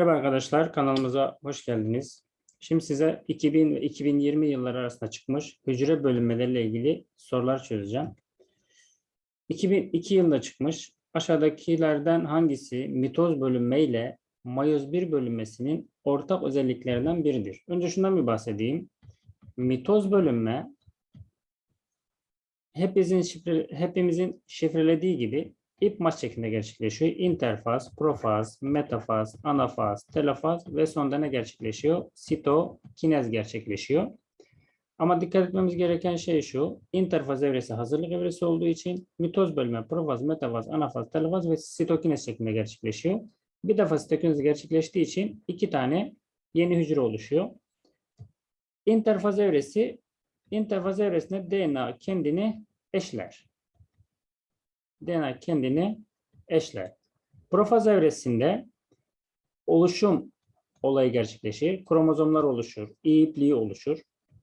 Merhaba arkadaşlar, kanalımıza hoş geldiniz. Şimdi size 2000 ve 2020 yılları arasında çıkmış hücre bölünmeleriyle ilgili sorular çözeceğim. 2002 yılında çıkmış. Aşağıdakilerden hangisi mitoz bölünme ile mayoz 1 bölünmesinin ortak özelliklerinden biridir? Önce şundan bir bahsedeyim. Mitoz bölünme hepimizin, şifre, hepimizin şifrelediği gibi ip maç şeklinde gerçekleşiyor. İnterfaz, profaz, metafaz, anafaz, telofaz ve sonunda ne gerçekleşiyor? Sitokinez gerçekleşiyor. Ama dikkat etmemiz gereken şey şu. İnterfaz evresi hazırlık evresi olduğu için mitoz bölme, profaz, metafaz, anafaz, telofaz ve sitokinez şeklinde gerçekleşiyor. Bir defa sitokinez gerçekleştiği için iki tane yeni hücre oluşuyor. İnterfaz evresi, interfaz evresinde DNA kendini eşler. DNA kendini eşler. Profaz evresinde oluşum olayı gerçekleşir. Kromozomlar oluşur, iyi ipliği oluşur.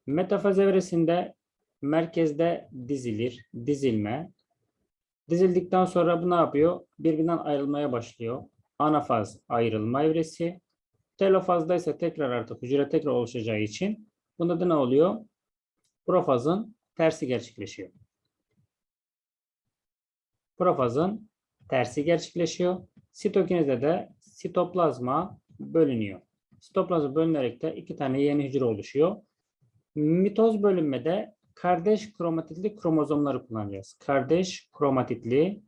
Metafaz evresinde merkezde dizilir, dizilme. Dizildikten sonra bu ne yapıyor? Birbirinden ayrılmaya başlıyor. Anafaz ayrılma evresi. Telofazda ise tekrar artık hücre tekrar oluşacağı için bunda da ne oluyor? Profazın tersi gerçekleşiyor. Profazın tersi gerçekleşiyor. Sitokinezde de sitoplazma bölünüyor. Sitoplazma bölünerek de iki tane yeni hücre oluşuyor. Mitoz bölünmede kardeş kromatitli kromozomları kullanacağız. Kardeş kromatitli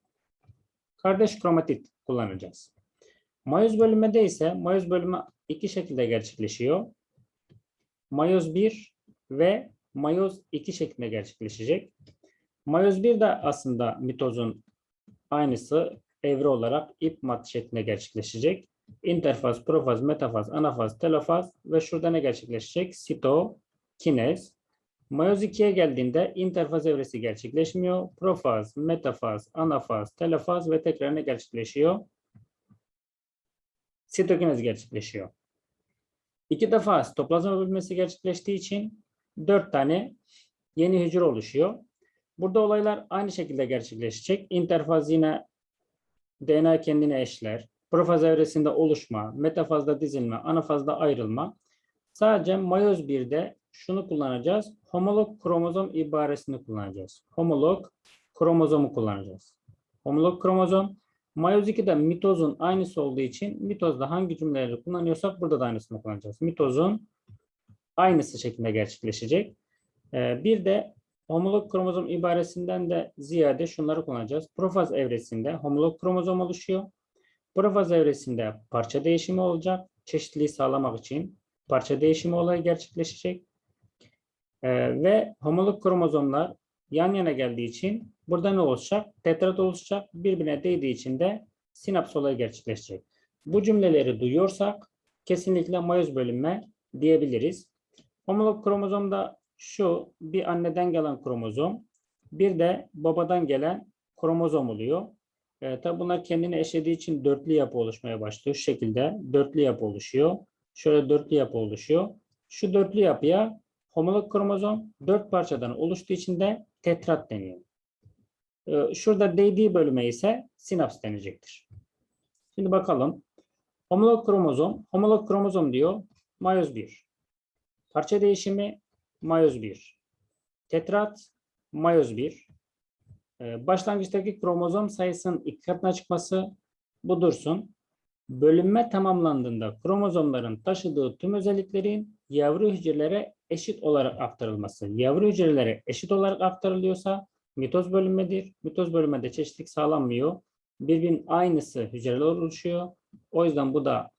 kardeş kromatit kullanacağız. Mayoz bölünmede ise mayoz bölümü iki şekilde gerçekleşiyor. Mayoz 1 ve mayoz 2 şeklinde gerçekleşecek. Mayoz 1 de aslında mitozun aynısı evre olarak ip mat şeklinde gerçekleşecek. İnterfaz, profaz, metafaz, anafaz, telofaz ve şurada ne gerçekleşecek? Sitokinez. Mayoz 2'ye geldiğinde interfaz evresi gerçekleşmiyor. Profaz, metafaz, anafaz, telofaz ve tekrar ne gerçekleşiyor? Sitokinez gerçekleşiyor. İki defa sitoplazma bölünmesi gerçekleştiği için dört tane yeni hücre oluşuyor. Burada olaylar aynı şekilde gerçekleşecek. İnterfaz yine DNA kendine eşler. Profaz evresinde oluşma, metafazda dizilme, anafazda ayrılma. Sadece mayoz 1'de şunu kullanacağız. Homolog kromozom ibaresini kullanacağız. Homolog kromozomu kullanacağız. Homolog kromozom. Mayoz 2'de mitozun aynısı olduğu için mitozda hangi cümleleri kullanıyorsak burada da aynısını kullanacağız. Mitozun aynısı şeklinde gerçekleşecek. Ee, bir de homolog kromozom ibaresinden de ziyade şunları kullanacağız. Profaz evresinde homolog kromozom oluşuyor. Profaz evresinde parça değişimi olacak. Çeşitliliği sağlamak için parça değişimi olayı gerçekleşecek. Ee, ve homolog kromozomlar yan yana geldiği için burada ne olacak? Tetrat oluşacak. Birbirine değdiği için de sinaps olayı gerçekleşecek. Bu cümleleri duyuyorsak kesinlikle mayoz bölünme diyebiliriz. Homolog kromozomda şu bir anneden gelen kromozom, bir de babadan gelen kromozom oluyor. E, tabi bunlar kendini eşlediği için dörtlü yapı oluşmaya başlıyor. Şu şekilde dörtlü yapı oluşuyor. Şöyle dörtlü yapı oluşuyor. Şu dörtlü yapıya homolog kromozom dört parçadan oluştuğu için de tetrat deniyor. E, şurada değdiği bölüme ise sinaps denecektir. Şimdi bakalım. Homolog kromozom, homolog kromozom diyor. Mayoz 1. Parça değişimi mayoz 1. Tetrat mayoz 1. Ee, başlangıçtaki kromozom sayısının iki katına çıkması bu dursun. Bölünme tamamlandığında kromozomların taşıdığı tüm özelliklerin yavru hücrelere eşit olarak aktarılması. Yavru hücrelere eşit olarak aktarılıyorsa mitoz bölünmedir. Mitoz bölünmede çeşitlilik sağlanmıyor. Birbirinin aynısı hücreler oluşuyor. O yüzden bu da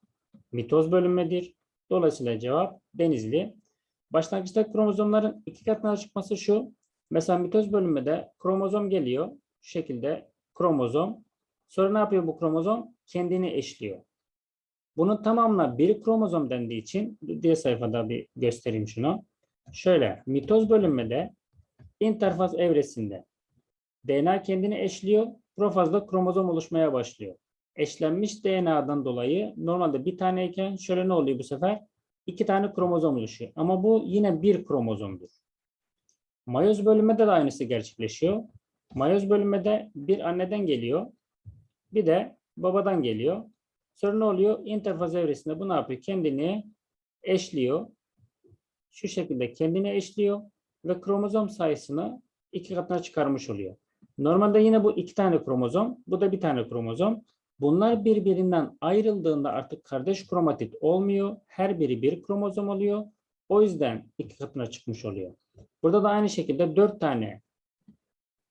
mitoz bölünmedir. Dolayısıyla cevap denizli. Başlangıçta kromozomların iki katına çıkması şu. Mesela mitoz bölünmede kromozom geliyor. Şu şekilde kromozom. Sonra ne yapıyor bu kromozom? Kendini eşliyor. Bunun tamamına bir kromozom dendiği için diğer sayfada bir göstereyim şunu. Şöyle mitoz bölünmede interfaz evresinde DNA kendini eşliyor. Profazda kromozom oluşmaya başlıyor. Eşlenmiş DNA'dan dolayı normalde bir taneyken şöyle ne oluyor bu sefer? İki tane kromozom oluşuyor. Ama bu yine bir kromozomdur. Mayoz bölünmede de aynısı gerçekleşiyor. Mayoz bölünmede bir anneden geliyor. Bir de babadan geliyor. Sonra ne oluyor? İnterfaz evresinde bu ne yapıyor? Kendini eşliyor. Şu şekilde kendini eşliyor ve kromozom sayısını iki katına çıkarmış oluyor. Normalde yine bu iki tane kromozom, bu da bir tane kromozom. Bunlar birbirinden ayrıldığında artık kardeş kromatit olmuyor. Her biri bir kromozom oluyor. O yüzden iki katına çıkmış oluyor. Burada da aynı şekilde dört tane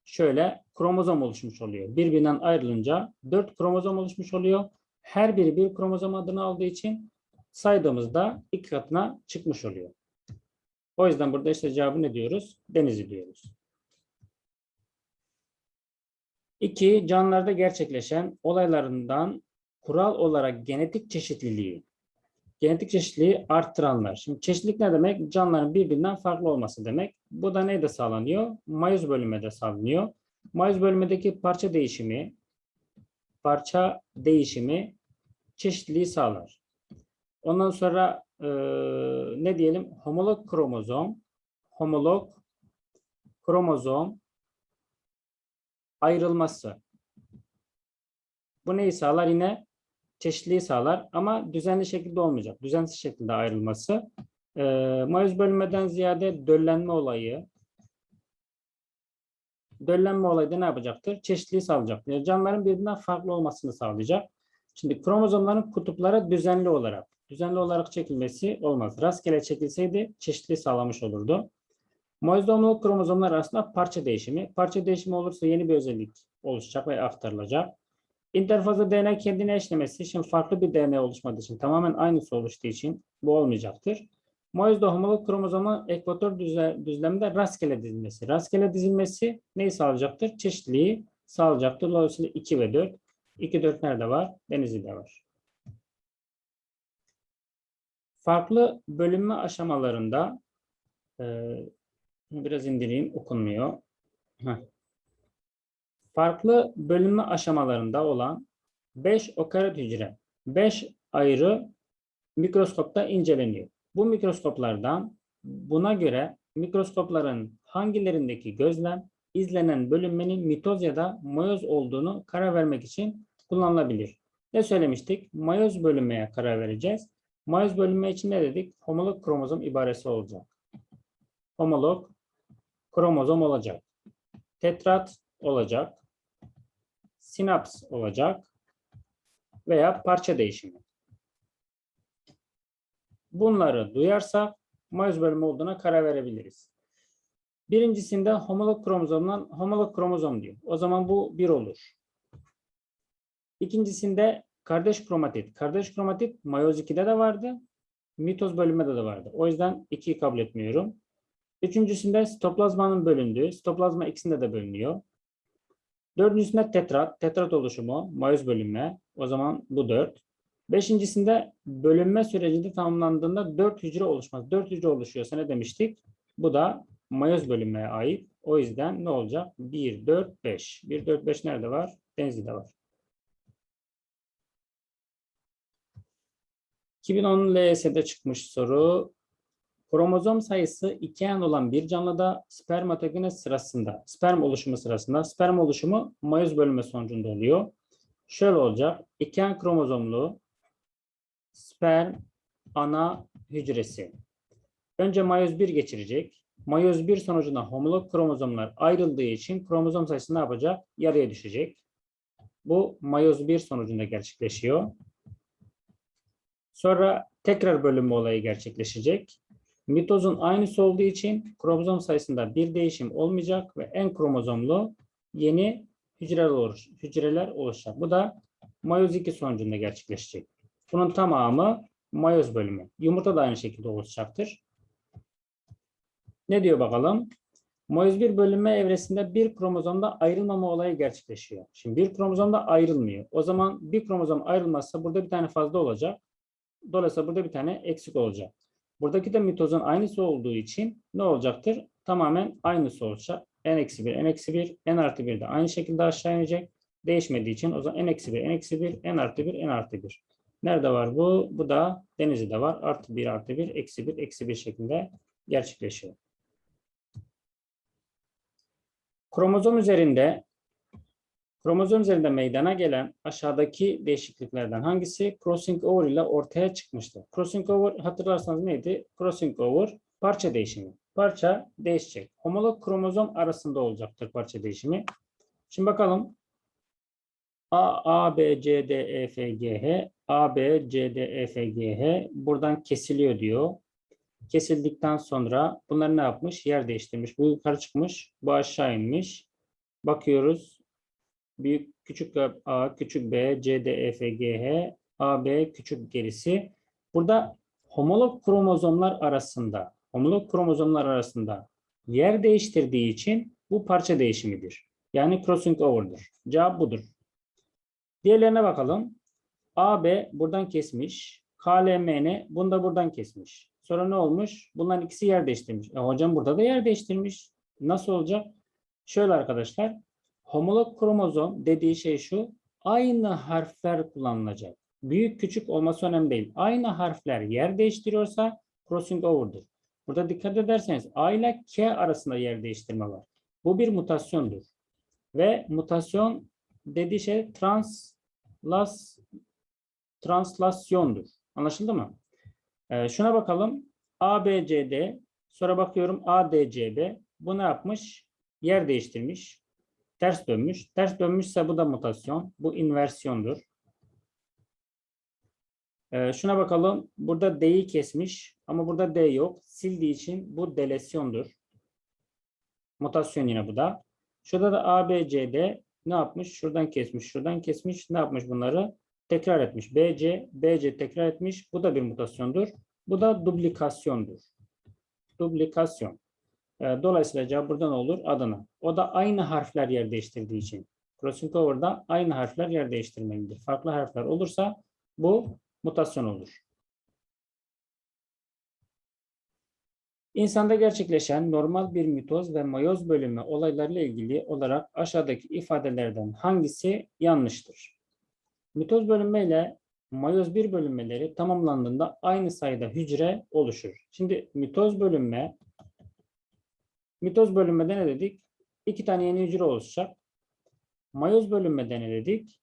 şöyle kromozom oluşmuş oluyor. Birbirinden ayrılınca dört kromozom oluşmuş oluyor. Her biri bir kromozom adını aldığı için saydığımızda iki katına çıkmış oluyor. O yüzden burada işte cevabı ne diyoruz? Denizi diyoruz. İki, canlılarda gerçekleşen olaylarından kural olarak genetik çeşitliliği. Genetik çeşitliliği arttıranlar. Şimdi çeşitlilik ne demek? Canlıların birbirinden farklı olması demek. Bu da neyde sağlanıyor? Mayoz bölünmede sağlanıyor. Mayoz bölünmedeki parça değişimi, parça değişimi çeşitliliği sağlar. Ondan sonra eee, ne diyelim? Homolog kromozom, homolog kromozom ayrılması. Bu neyi sağlar? Yine çeşitliliği sağlar ama düzenli şekilde olmayacak. Düzensiz şekilde ayrılması. Ee, mayoz bölünmeden ziyade döllenme olayı. Döllenme olayı da ne yapacaktır? Çeşitliliği sağlayacaktır. Canlıların birbirinden farklı olmasını sağlayacak. Şimdi kromozomların kutuplara düzenli olarak, düzenli olarak çekilmesi olmaz. Rastgele çekilseydi çeşitliliği sağlamış olurdu. Moizdomlu kromozomlar arasında parça değişimi. Parça değişimi olursa yeni bir özellik oluşacak ve aktarılacak. İnterfazda DNA kendine eşlemesi için farklı bir DNA oluşmadığı için tamamen aynısı oluştuğu için bu olmayacaktır. Moizdo homolog kromozomu ekvator düzleminde rastgele dizilmesi. Rastgele dizilmesi neyi sağlayacaktır? Çeşitliliği sağlayacaktır. Dolayısıyla 2 ve 4. 2, 4 nerede var? Denizli'de var. Farklı bölünme aşamalarında biraz indireyim okunmuyor. Heh. Farklı bölünme aşamalarında olan 5 okaryot hücre 5 ayrı mikroskopta inceleniyor. Bu mikroskoplardan buna göre mikroskopların hangilerindeki gözlem izlenen bölünmenin mitoz ya da mayoz olduğunu karar vermek için kullanılabilir. Ne söylemiştik? Mayoz bölünmeye karar vereceğiz. Mayoz bölünme için ne dedik? Homolog kromozom ibaresi olacak. Homolog kromozom olacak. Tetrat olacak. Sinaps olacak. Veya parça değişimi. Bunları duyarsak mayoz bölümü olduğuna karar verebiliriz. Birincisinde homolog kromozomdan homolog kromozom diyor. O zaman bu bir olur. İkincisinde kardeş kromatit. Kardeş kromatit mayoz 2'de de vardı. Mitoz bölümünde de vardı. O yüzden 2'yi kabul etmiyorum. Üçüncüsünde sitoplazmanın bölündüğü. Sitoplazma ikisinde de bölünüyor. Dördüncüsünde tetrat. Tetrat oluşumu. Mayoz bölünme. O zaman bu dört. Beşincisinde bölünme sürecinde tamamlandığında dört hücre oluşmaz. Dört hücre oluşuyorsa ne demiştik? Bu da mayoz bölünmeye ait. O yüzden ne olacak? 1, 4, 5. 1, 4, 5 nerede var? Denizli'de var. 2010 LYS'de çıkmış soru. Kromozom sayısı 2N olan bir canlıda spermatogenez sırasında, sperm oluşumu sırasında, sperm oluşumu mayoz bölünme sonucunda oluyor. Şöyle olacak. 2N kromozomlu sperm ana hücresi. Önce mayoz 1 geçirecek. Mayoz 1 sonucunda homolog kromozomlar ayrıldığı için kromozom sayısı ne yapacak? Yarıya düşecek. Bu mayoz 1 sonucunda gerçekleşiyor. Sonra tekrar bölünme olayı gerçekleşecek. Mitozun aynısı olduğu için kromozom sayısında bir değişim olmayacak ve en kromozomlu yeni hücreler, oluş, hücreler oluşacak. Bu da mayoz 2 sonucunda gerçekleşecek. Bunun tamamı mayoz bölümü. Yumurta da aynı şekilde oluşacaktır. Ne diyor bakalım? Mayoz 1 bölünme evresinde bir kromozomda ayrılmama olayı gerçekleşiyor. Şimdi bir kromozomda ayrılmıyor. O zaman bir kromozom ayrılmazsa burada bir tane fazla olacak. Dolayısıyla burada bir tane eksik olacak. Buradaki de mitozun aynısı olduğu için ne olacaktır? Tamamen aynısı olacak. n-1, n-1, n artı 1 de aynı şekilde aşağı inecek. Değişmediği için o zaman n-1, n-1, n artı 1, n artı 1. Nerede var bu? Bu da Denizli'de var. Artı 1 artı 1, eksi 1, eksi 1 şeklinde gerçekleşiyor. Kromozom üzerinde Kromozom üzerinde meydana gelen aşağıdaki değişikliklerden hangisi crossing over ile ortaya çıkmıştır? Crossing over hatırlarsanız neydi? Crossing over parça değişimi. Parça değişecek. Homolog kromozom arasında olacaktır parça değişimi. Şimdi bakalım. A, A, B, C, D, E, F, G, H. A, B, C, D, E, F, G, H. Buradan kesiliyor diyor. Kesildikten sonra bunlar ne yapmış? Yer değiştirmiş. Bu yukarı çıkmış. Bu aşağı inmiş. Bakıyoruz. Büyük küçük A, küçük B, C, D, E, F, G, H. A, B küçük gerisi. Burada homolog kromozomlar arasında, homolog kromozomlar arasında yer değiştirdiği için bu parça değişimidir. Yani crossing over'dır. Cevap budur. Diğerlerine bakalım. AB buradan kesmiş. KLMN bunu da buradan kesmiş. Sonra ne olmuş? Bunların ikisi yer değiştirmiş. E hocam burada da yer değiştirmiş. Nasıl olacak? Şöyle arkadaşlar. Homolog kromozom dediği şey şu. Aynı harfler kullanılacak. Büyük küçük olması önemli değil. Aynı harfler yer değiştiriyorsa crossing over'dır. Burada dikkat ederseniz A ile K arasında yer değiştirme var. Bu bir mutasyondur. Ve mutasyon dediği şey translas translasyondur. Anlaşıldı mı? Ee, şuna bakalım. ABCD sonra bakıyorum ADCB bu ne yapmış? Yer değiştirmiş. Ters dönmüş. Ters dönmüşse bu da mutasyon. Bu inversiyondur. Ee, şuna bakalım. Burada D'yi kesmiş ama burada D yok. Sildiği için bu delesyondur. Mutasyon yine bu da. Şurada da ABCD ne yapmış? Şuradan kesmiş, şuradan kesmiş. Ne yapmış bunları? Tekrar etmiş. BC, BC tekrar etmiş. Bu da bir mutasyondur. Bu da duplikasyondur. Duplikasyon. Ee, Dolayısıyla cevap buradan olur adına. O da aynı harfler yer değiştirdiği için. Crossing over'da aynı harfler yer değiştirmelidir. Farklı harfler olursa bu mutasyon olur. İnsanda gerçekleşen normal bir mitoz ve mayoz bölümü olaylarıyla ilgili olarak aşağıdaki ifadelerden hangisi yanlıştır? Mitoz bölünme ile mayoz bir bölünmeleri tamamlandığında aynı sayıda hücre oluşur. Şimdi mitoz bölünme mitoz bölünmede ne dedik? İki tane yeni hücre oluşacak. Mayoz bölünmede ne dedik?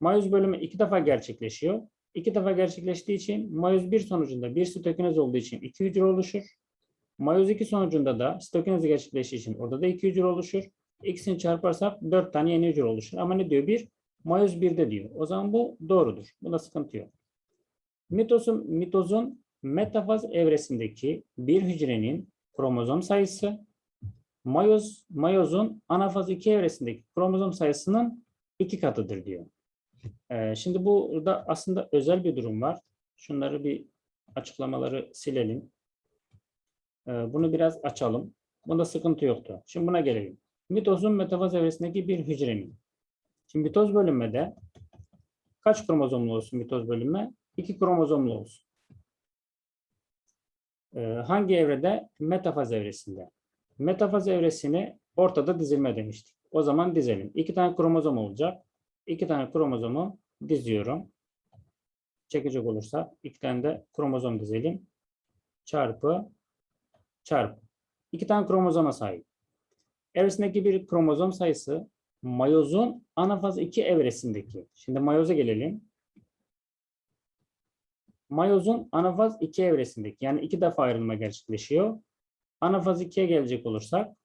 Mayoz bölünme iki defa gerçekleşiyor. İki defa gerçekleştiği için mayoz bir sonucunda bir sitokinez olduğu için iki hücre oluşur. Mayoz 2 sonucunda da sitokinezi gerçekleştiği için orada da iki hücre oluşur. İkisini çarparsak dört tane yeni hücre oluşur. Ama ne diyor? Bir, mayoz 1'de diyor. O zaman bu doğrudur. Bunda sıkıntı yok. Mitozun, mitozun metafaz evresindeki bir hücrenin kromozom sayısı mayoz, mayozun anafaz 2 evresindeki kromozom sayısının iki katıdır diyor. Ee, şimdi burada aslında özel bir durum var. Şunları bir açıklamaları silelim. Ee, bunu biraz açalım. Bunda sıkıntı yoktu. Şimdi buna gelelim. Mitozun metafaz evresindeki bir hücrenin. Şimdi mitoz bölünmede kaç kromozomlu olsun mitoz bölünme? İki kromozomlu olsun. Ee, hangi evrede? Metafaz evresinde. Metafaz evresini ortada dizilme demiştik. O zaman dizelim. İki tane kromozom olacak. İki tane kromozomu diziyorum. Çekecek olursa iki tane de kromozom dizelim. Çarpı çarpı. İki tane kromozoma sahip. Evresindeki bir kromozom sayısı mayozun anafaz 2 evresindeki. Şimdi mayoza gelelim. Mayozun anafaz 2 evresindeki yani iki defa ayrılma gerçekleşiyor. Anafaz 2'ye gelecek olursak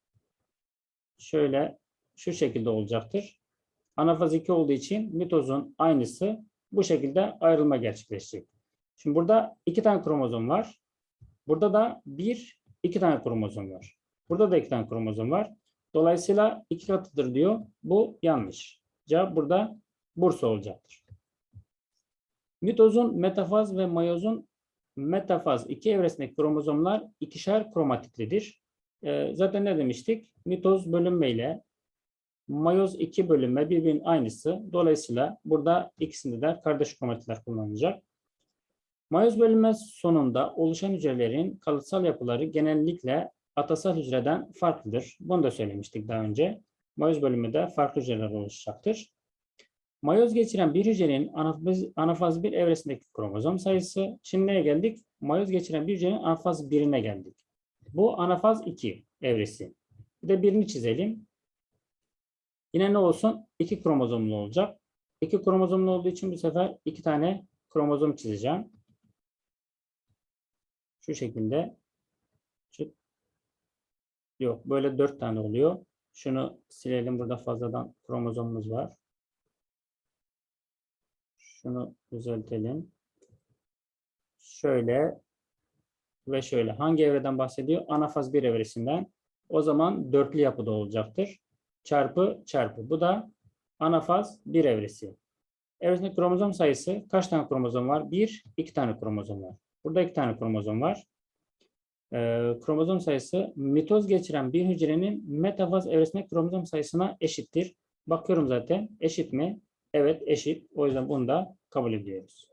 şöyle şu şekilde olacaktır. Anafaz 2 olduğu için mitozun aynısı bu şekilde ayrılma gerçekleşecek. Şimdi burada iki tane kromozom var. Burada da bir, iki tane kromozom var. Burada da iki tane kromozom var. Dolayısıyla iki katıdır diyor. Bu yanlış. Cevap burada Bursa olacaktır. Mitozun metafaz ve mayozun metafaz iki evresindeki kromozomlar ikişer kromatiklidir. Ee, zaten ne demiştik? Mitoz bölünmeyle mayoz iki bölünme birbirinin aynısı. Dolayısıyla burada ikisinde de kardeş kromatikler kullanılacak. Mayoz bölünme sonunda oluşan hücrelerin kalıtsal yapıları genellikle atasal hücreden farklıdır. Bunu da söylemiştik daha önce. Mayoz bölümünde farklı hücreler oluşacaktır. Mayoz geçiren bir hücrenin anafaz, anafaz 1 evresindeki kromozom sayısı. Şimdi neye geldik? Mayoz geçiren bir hücrenin anafaz 1'ine geldik. Bu anafaz 2 evresi. Bir de birini çizelim. Yine ne olsun? İki kromozomlu olacak. İki kromozomlu olduğu için bu sefer iki tane kromozom çizeceğim. Şu şekilde. Çık. Yok böyle dört tane oluyor. Şunu silelim. Burada fazladan kromozomumuz var. Şunu düzeltelim. Şöyle ve şöyle. Hangi evreden bahsediyor? Anafaz 1 evresinden. O zaman dörtlü yapıda olacaktır. Çarpı çarpı. Bu da anafaz 1 evresi. Evresindeki kromozom sayısı kaç tane kromozom var? 1, 2 tane kromozom var. Burada 2 tane kromozom var. Ee, kromozom sayısı mitoz geçiren bir hücrenin metafaz evresindeki kromozom sayısına eşittir. Bakıyorum zaten. Eşit mi? Evet eşit. O yüzden bunu da kabul ediyoruz.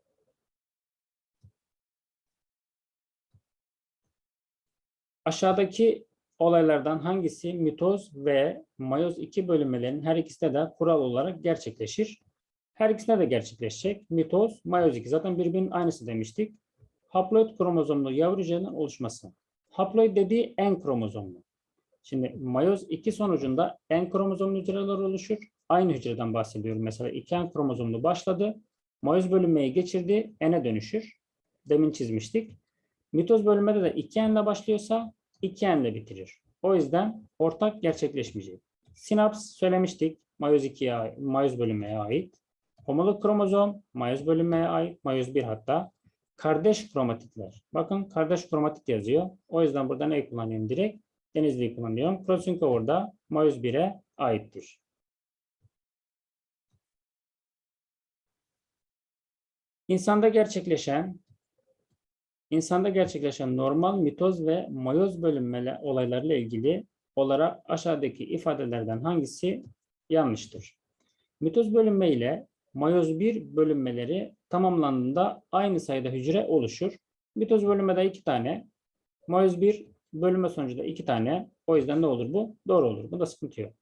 Aşağıdaki olaylardan hangisi mitoz ve mayoz 2 bölünmelerinin her ikisinde de kural olarak gerçekleşir? Her ikisinde de gerçekleşecek. Mitoz, mayoz 2 zaten birbirinin aynısı demiştik. Haploid kromozomlu yavru hücrelerin oluşması. Haploid dediği en kromozomlu. Şimdi mayoz 2 sonucunda en kromozomlu hücreler oluşur. Aynı hücreden bahsediyorum. Mesela 2 en kromozomlu başladı. Mayoz bölünmeyi geçirdi. N'e dönüşür. Demin çizmiştik. Mitoz bölünmede de 2 N'le başlıyorsa 2 N'le bitirir. O yüzden ortak gerçekleşmeyecek. Sinaps söylemiştik. Mayoz 2'ye ait, mayoz bölünmeye ait. Homolog kromozom, mayoz bölünmeye ait, mayoz 1 hatta. Kardeş kromatitler. Bakın kardeş kromatit yazıyor. O yüzden burada ne kullanıyorum direkt? Denizli'yi kullanıyorum. Crossing orada mayoz 1'e aittir. İnsanda gerçekleşen insanda gerçekleşen normal mitoz ve mayoz bölünme olaylarıyla ilgili olarak aşağıdaki ifadelerden hangisi yanlıştır? Mitoz bölünme ile mayoz 1 bölünmeleri tamamlandığında aynı sayıda hücre oluşur. Mitoz bölünmede iki tane, mayoz 1 bölünme sonucunda iki tane. O yüzden ne olur bu? Doğru olur. Bu da sıkıntı yok.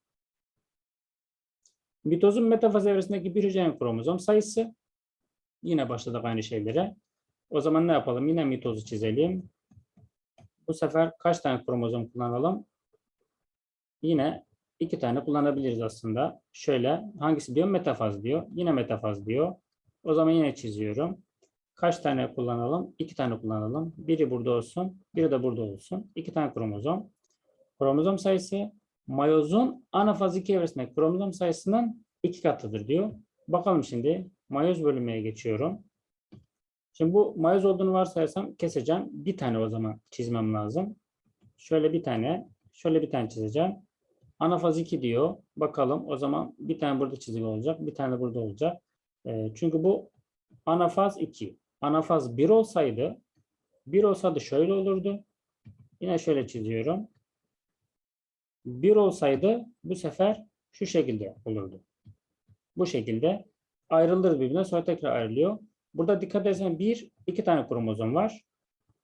Mitozun metafaz evresindeki bir hücrenin kromozom sayısı. Yine başladık aynı şeylere. O zaman ne yapalım? Yine mitozu çizelim. Bu sefer kaç tane kromozom kullanalım? Yine iki tane kullanabiliriz aslında. Şöyle hangisi diyor? Metafaz diyor. Yine metafaz diyor. O zaman yine çiziyorum. Kaç tane kullanalım? İki tane kullanalım. Biri burada olsun. Biri de burada olsun. İki tane kromozom. Kromozom sayısı mayozun anafaz 2 evresindeki kromozom sayısının iki katıdır diyor. Bakalım şimdi. Mayoz bölünmeye geçiyorum. Şimdi bu mayoz olduğunu varsayarsam keseceğim. Bir tane o zaman çizmem lazım. Şöyle bir tane. Şöyle bir tane çizeceğim. Anafaz 2 diyor. Bakalım o zaman bir tane burada çizgi olacak. Bir tane burada olacak. E, çünkü bu anafaz 2. Anafaz 1 olsaydı 1 olsaydı şöyle olurdu. Yine şöyle çiziyorum. 1 olsaydı bu sefer şu şekilde olurdu. Bu şekilde ayrılır birbirine sonra tekrar ayrılıyor. Burada dikkat ederseniz 1, 2 tane kromozom var.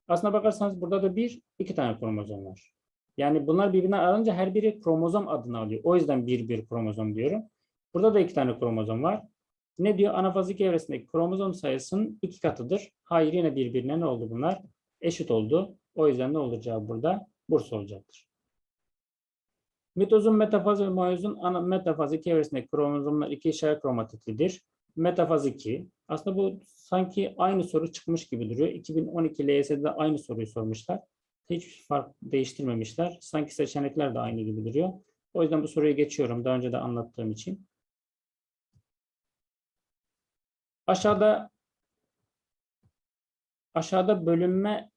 Aslına bakarsanız burada da 1, 2 tane kromozom var. Yani bunlar birbirine ayrılınca her biri kromozom adını alıyor. O yüzden bir bir kromozom diyorum. Burada da iki tane kromozom var. Ne diyor? Anafazik evresindeki kromozom sayısının iki katıdır. Hayır yine birbirine ne oldu bunlar? Eşit oldu. O yüzden ne olacağı burada? Burs olacaktır. Mitozun metafaz ve mayozun ana metafaz iki evresindeki kromozomlar iki işaret kromatitlidir. Metafaz 2. Aslında bu sanki aynı soru çıkmış gibi duruyor. 2012 LYS'de aynı soruyu sormuşlar. Hiç fark değiştirmemişler. Sanki seçenekler de aynı gibi duruyor. O yüzden bu soruyu geçiyorum. Daha önce de anlattığım için. Aşağıda aşağıda bölünme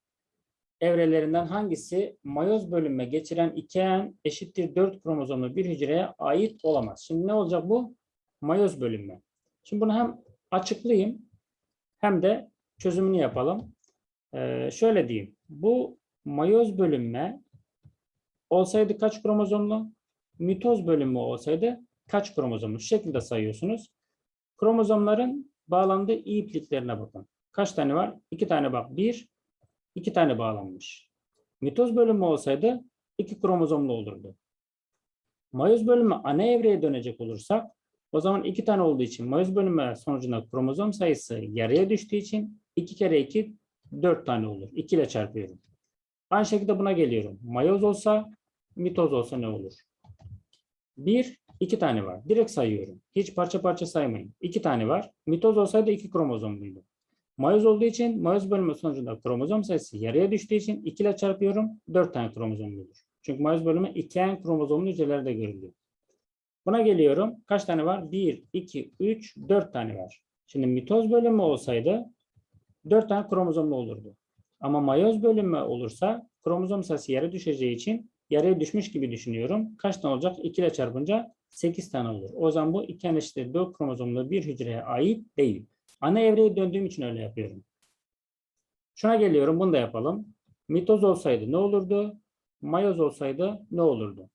evrelerinden hangisi mayoz bölünme geçiren 2N eşittir 4 kromozomlu bir hücreye ait olamaz? Şimdi ne olacak bu? Mayoz bölünme. Şimdi bunu hem açıklayayım hem de çözümünü yapalım. Ee, şöyle diyeyim. Bu mayoz bölünme olsaydı kaç kromozomlu? Mitoz bölünme olsaydı kaç kromozomlu? Şu şekilde sayıyorsunuz. Kromozomların bağlandığı ipliklerine bakın. Kaç tane var? İki tane bak. Bir, iki tane bağlanmış. Mitoz bölünme olsaydı iki kromozomlu olurdu. Mayoz bölünme ana evreye dönecek olursak o zaman iki tane olduğu için mayoz bölünme sonucunda kromozom sayısı yarıya düştüğü için iki kere iki dört tane olur. İki ile çarpıyorum. Aynı şekilde buna geliyorum. Mayoz olsa, mitoz olsa ne olur? 1, İki tane var. Direkt sayıyorum. Hiç parça parça saymayın. İki tane var. Mitoz olsaydı iki kromozomluydu. Mayoz olduğu için mayoz bölümü sonucunda kromozom sayısı yarıya düştüğü için 2 ile çarpıyorum. 4 tane kromozomludur. Çünkü mayoz bölümü 2 en kromozomlu hücrelerde görülüyor. Buna geliyorum. Kaç tane var? 1, 2, 3, 4 tane var. Şimdi mitoz bölümü olsaydı 4 tane kromozomlu olurdu. Ama mayoz bölümü olursa kromozom sayısı yarı düşeceği için yarıya düşmüş gibi düşünüyorum. Kaç tane olacak? 2 ile çarpınca 8 tane olur. O zaman bu iki eşittir 4 kromozomlu bir hücreye ait değil. Ana evreye döndüğüm için öyle yapıyorum. Şuna geliyorum. Bunu da yapalım. Mitoz olsaydı ne olurdu? Mayoz olsaydı ne olurdu?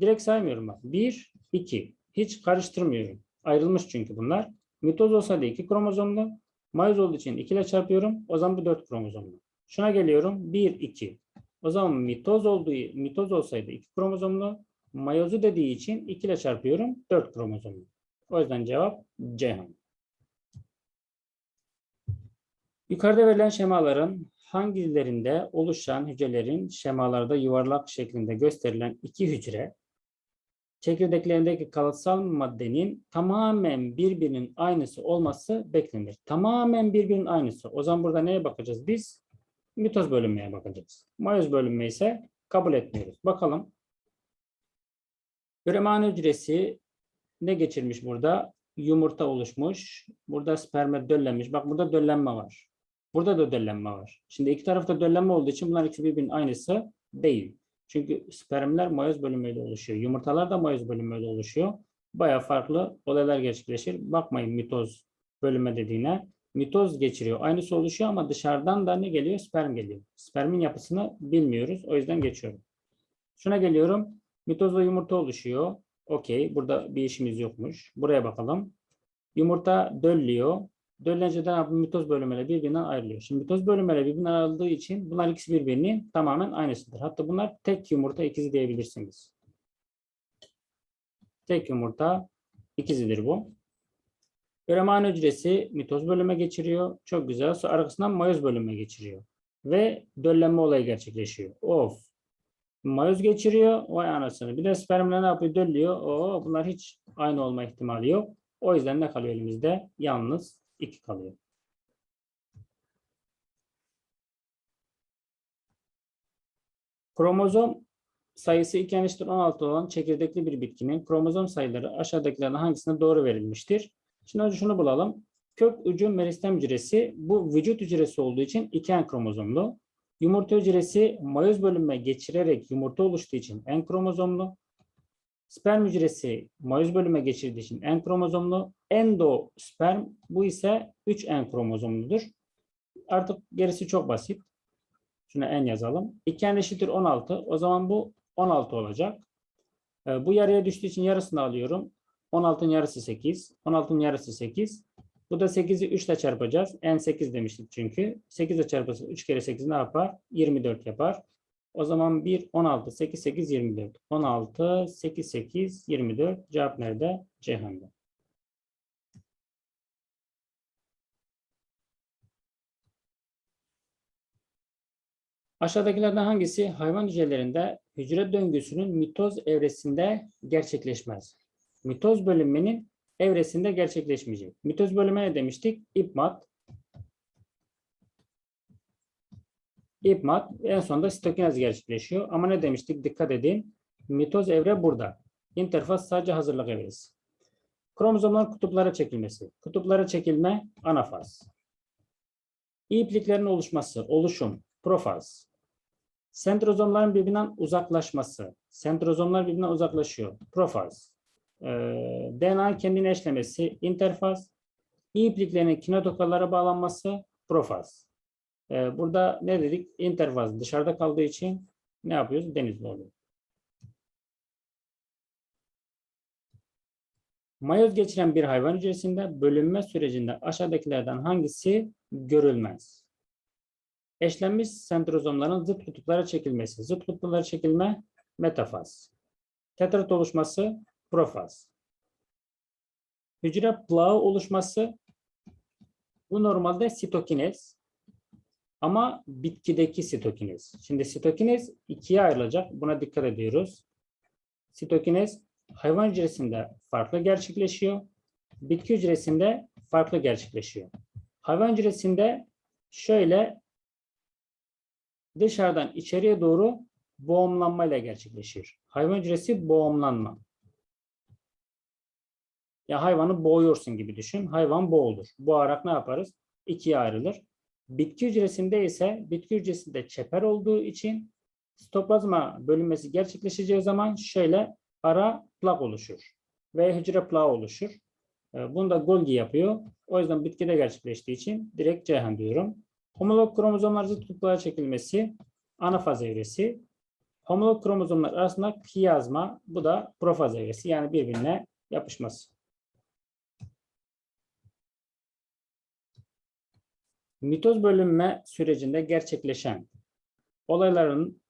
Direkt saymıyorum bak. 1, 2. Hiç karıştırmıyorum. Ayrılmış çünkü bunlar. Mitoz olsaydı 2 kromozomlu. Mayoz olduğu için 2 ile çarpıyorum. O zaman bu 4 kromozomlu. Şuna geliyorum. 1, 2. O zaman mitoz olduğu mitoz olsaydı 2 kromozomlu. Mayozu dediği için 2 ile çarpıyorum. 4 kromozomlu. O yüzden cevap Ceyhan. Yukarıda verilen şemaların hangilerinde oluşan hücrelerin şemalarda yuvarlak şeklinde gösterilen iki hücre çekirdeklerindeki kalıtsal maddenin tamamen birbirinin aynısı olması beklenir. Tamamen birbirinin aynısı. O zaman burada neye bakacağız biz? Mitoz bölünmeye bakacağız. Mayoz bölünme ise kabul etmiyoruz. Bakalım. Üremane hücresi ne geçirmiş burada? Yumurta oluşmuş. Burada sperme döllenmiş. Bak burada döllenme var. Burada da döllenme var. Şimdi iki tarafta döllenme olduğu için bunlar ikisi birbirinin aynısı değil. Çünkü spermler mayoz bölünmeyle oluşuyor. Yumurtalar da mayoz bölünmeyle oluşuyor. Baya farklı olaylar gerçekleşir. Bakmayın mitoz bölünme dediğine. Mitoz geçiriyor. Aynısı oluşuyor ama dışarıdan da ne geliyor? Sperm geliyor. Spermin yapısını bilmiyoruz. O yüzden geçiyorum. Şuna geliyorum. Mitozla yumurta oluşuyor. Okey. Burada bir işimiz yokmuş. Buraya bakalım. Yumurta döllüyor. Döllence de mitoz bölümüyle birbirinden ayrılıyor. Şimdi mitoz bölümüyle birbirinden ayrıldığı için bunlar ikisi birbirinin tamamen aynısıdır. Hatta bunlar tek yumurta ikizi diyebilirsiniz. Tek yumurta ikizidir bu. Üremane hücresi mitoz bölüme geçiriyor. Çok güzel. Sonra arkasından mayoz bölüme geçiriyor. Ve döllenme olayı gerçekleşiyor. Of. Mayoz geçiriyor. Vay anasını. Bir de spermler ne yapıyor? Döllüyor. Oo, bunlar hiç aynı olma ihtimali yok. O yüzden ne kalıyor elimizde? Yalnız 2 kalıyor. Kromozom sayısı 2 eşittir 16 olan çekirdekli bir bitkinin kromozom sayıları aşağıdakilerden hangisine doğru verilmiştir? Şimdi önce şunu bulalım. Kök ucu meristem hücresi bu vücut hücresi olduğu için 2 en kromozomlu. Yumurta hücresi mayoz bölünme geçirerek yumurta oluştuğu için en kromozomlu. Sperm hücresi mayoz bölüme geçirdiği için en kromozomlu. Endosperm bu ise 3 en kromozomludur. Artık gerisi çok basit. Şuna en yazalım. 2 en eşittir 16. O zaman bu 16 olacak. Ee, bu yarıya düştüğü için yarısını alıyorum. 16'ın yarısı 8. 16'ın yarısı 8. Bu da 8'i 3 ile çarpacağız. En 8 demiştik çünkü. 8 ile çarpılırsa 3 kere 8 ne yapar? 24 yapar. O zaman 1, 16, 8, 8, 24. 16, 8, 8, 24. Cevap nerede? Ceyhan'da. Aşağıdakilerden hangisi hayvan hücrelerinde hücre döngüsünün mitoz evresinde gerçekleşmez? Mitoz bölünmenin evresinde gerçekleşmeyecek. Mitoz bölünme ne demiştik? İpmat. İpmat en sonunda sitokinez gerçekleşiyor. Ama ne demiştik? Dikkat edin. Mitoz evre burada. İnterfaz sadece hazırlık evresi. Kromozomların kutuplara çekilmesi. Kutuplara çekilme anafaz. İpliklerin oluşması, oluşum, profaz. Sentrozomların birbirinden uzaklaşması. Sentrozomlar birbirinden uzaklaşıyor. Profaz. Ee, DNA kendini eşlemesi, interfaz. İpliklerin kinetokalara bağlanması, profaz. Ee, burada ne dedik? İnterfaz dışarıda kaldığı için ne yapıyoruz? Denizli oluyor. Mayoz geçiren bir hayvan hücresinde bölünme sürecinde aşağıdakilerden hangisi görülmez? Eşlenmiş sentrozomların zıt kutuplara çekilmesi. Zıt kutuplara çekilme metafaz. Tetrat oluşması profaz. Hücre plağı oluşması bu normalde sitokinez. Ama bitkideki sitokinez. Şimdi sitokinez ikiye ayrılacak. Buna dikkat ediyoruz. Sitokinez hayvan hücresinde farklı gerçekleşiyor. Bitki hücresinde farklı gerçekleşiyor. Hayvan hücresinde şöyle dışarıdan içeriye doğru boğumlanmayla gerçekleşir. Hayvan hücresi boğumlanma. Ya hayvanı boğuyorsun gibi düşün. Hayvan boğulur. Boğarak ne yaparız? İkiye ayrılır. Bitki hücresinde ise bitki hücresinde çeper olduğu için sitoplazma bölünmesi gerçekleşeceği zaman şöyle ara plak oluşur ve hücre plağı oluşur. E, Bunu da Golgi yapıyor. O yüzden bitkide gerçekleştiği için direkt Ceyhan diyorum. Homolog kromozomlar zıt kutuplara çekilmesi anafaz evresi. Homolog kromozomlar arasında kiyazma bu da profaz evresi yani birbirine yapışması. Mitoz bölünme sürecinde gerçekleşen olayların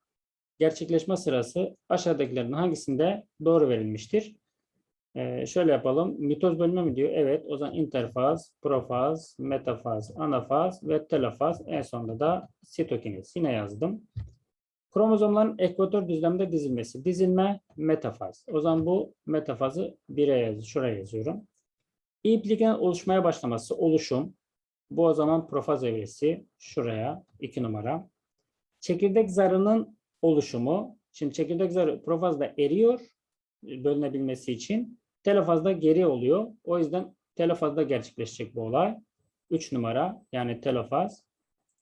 gerçekleşme sırası aşağıdakilerin hangisinde doğru verilmiştir? Ee, şöyle yapalım. Mitoz bölünme mi diyor? Evet. O zaman interfaz, profaz, metafaz, anafaz ve telofaz. En sonunda da sitokinez. Yine yazdım. Kromozomların ekvator düzlemde dizilmesi. Dizilme metafaz. O zaman bu metafazı 1'e yaz, şuraya yazıyorum. İpliken oluşmaya başlaması oluşum. Bu o zaman profaz evresi. Şuraya 2 numara. Çekirdek zarının oluşumu. Şimdi çekirdek zarı profazda eriyor bölünebilmesi için. Telofazda geri oluyor. O yüzden telofazda gerçekleşecek bu olay. 3 numara yani telofaz.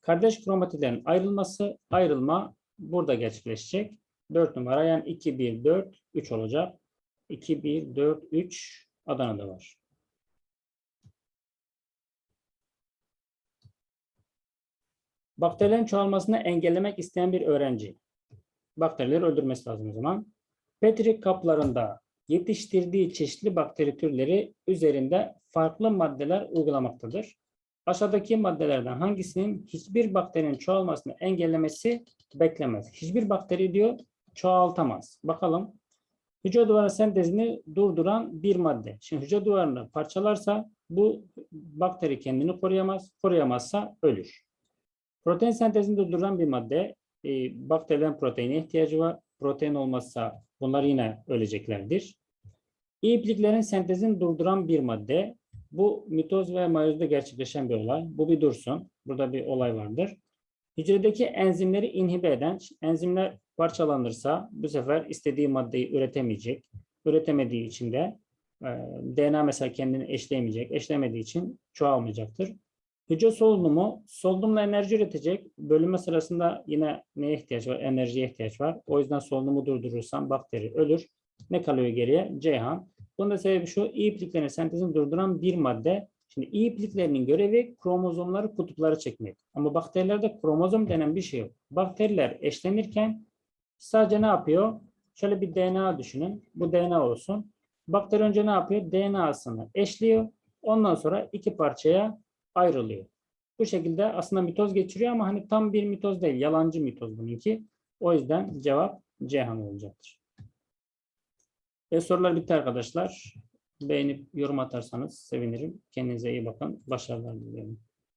Kardeş kromatitlerin ayrılması, ayrılma burada gerçekleşecek. 4 numara yani 2, 1, 4, 3 olacak. 2, 1, 4, 3 Adana'da var. Bakterilerin çoğalmasını engellemek isteyen bir öğrenci. Bakterileri öldürmesi lazım o zaman. Petri kaplarında yetiştirdiği çeşitli bakteri türleri üzerinde farklı maddeler uygulamaktadır. Aşağıdaki maddelerden hangisinin hiçbir bakterinin çoğalmasını engellemesi beklemez? Hiçbir bakteri diyor çoğaltamaz. Bakalım. Hücre duvarı sentezini durduran bir madde. Şimdi hücre duvarını parçalarsa bu bakteri kendini koruyamaz. Koruyamazsa ölür. Protein sentezini durduran bir madde. E, bakterilerin proteine ihtiyacı var. Protein olmazsa bunlar yine öleceklerdir. İpliklerin sentezini durduran bir madde. Bu mitoz ve mayozda gerçekleşen bir olay. Bu bir dursun. Burada bir olay vardır. Hücredeki enzimleri inhibe eden enzimler parçalanırsa bu sefer istediği maddeyi üretemeyecek. Üretemediği için de e, DNA mesela kendini eşleyemeyecek. Eşlemediği için çoğalmayacaktır. Hücre solunumu solunumla enerji üretecek. Bölünme sırasında yine neye ihtiyaç var? Enerjiye ihtiyaç var. O yüzden solunumu durdurursan bakteri ölür. Ne kalıyor geriye? Ceyhan. Bunun da sebebi şu. iyi ipliklerin sentezini durduran bir madde. Şimdi iyi ipliklerinin görevi kromozomları kutuplara çekmek. Ama bakterilerde kromozom denen bir şey yok. Bakteriler eşlenirken sadece ne yapıyor? Şöyle bir DNA düşünün. Bu DNA olsun. Bakteri önce ne yapıyor? DNA'sını eşliyor. Ondan sonra iki parçaya ayrılıyor. Bu şekilde aslında mitoz geçiriyor ama hani tam bir mitoz değil. Yalancı mitoz bununki. O yüzden cevap Ceyhan olacaktır. Ve sorular bitti arkadaşlar. Beğenip yorum atarsanız sevinirim. Kendinize iyi bakın. Başarılar diliyorum.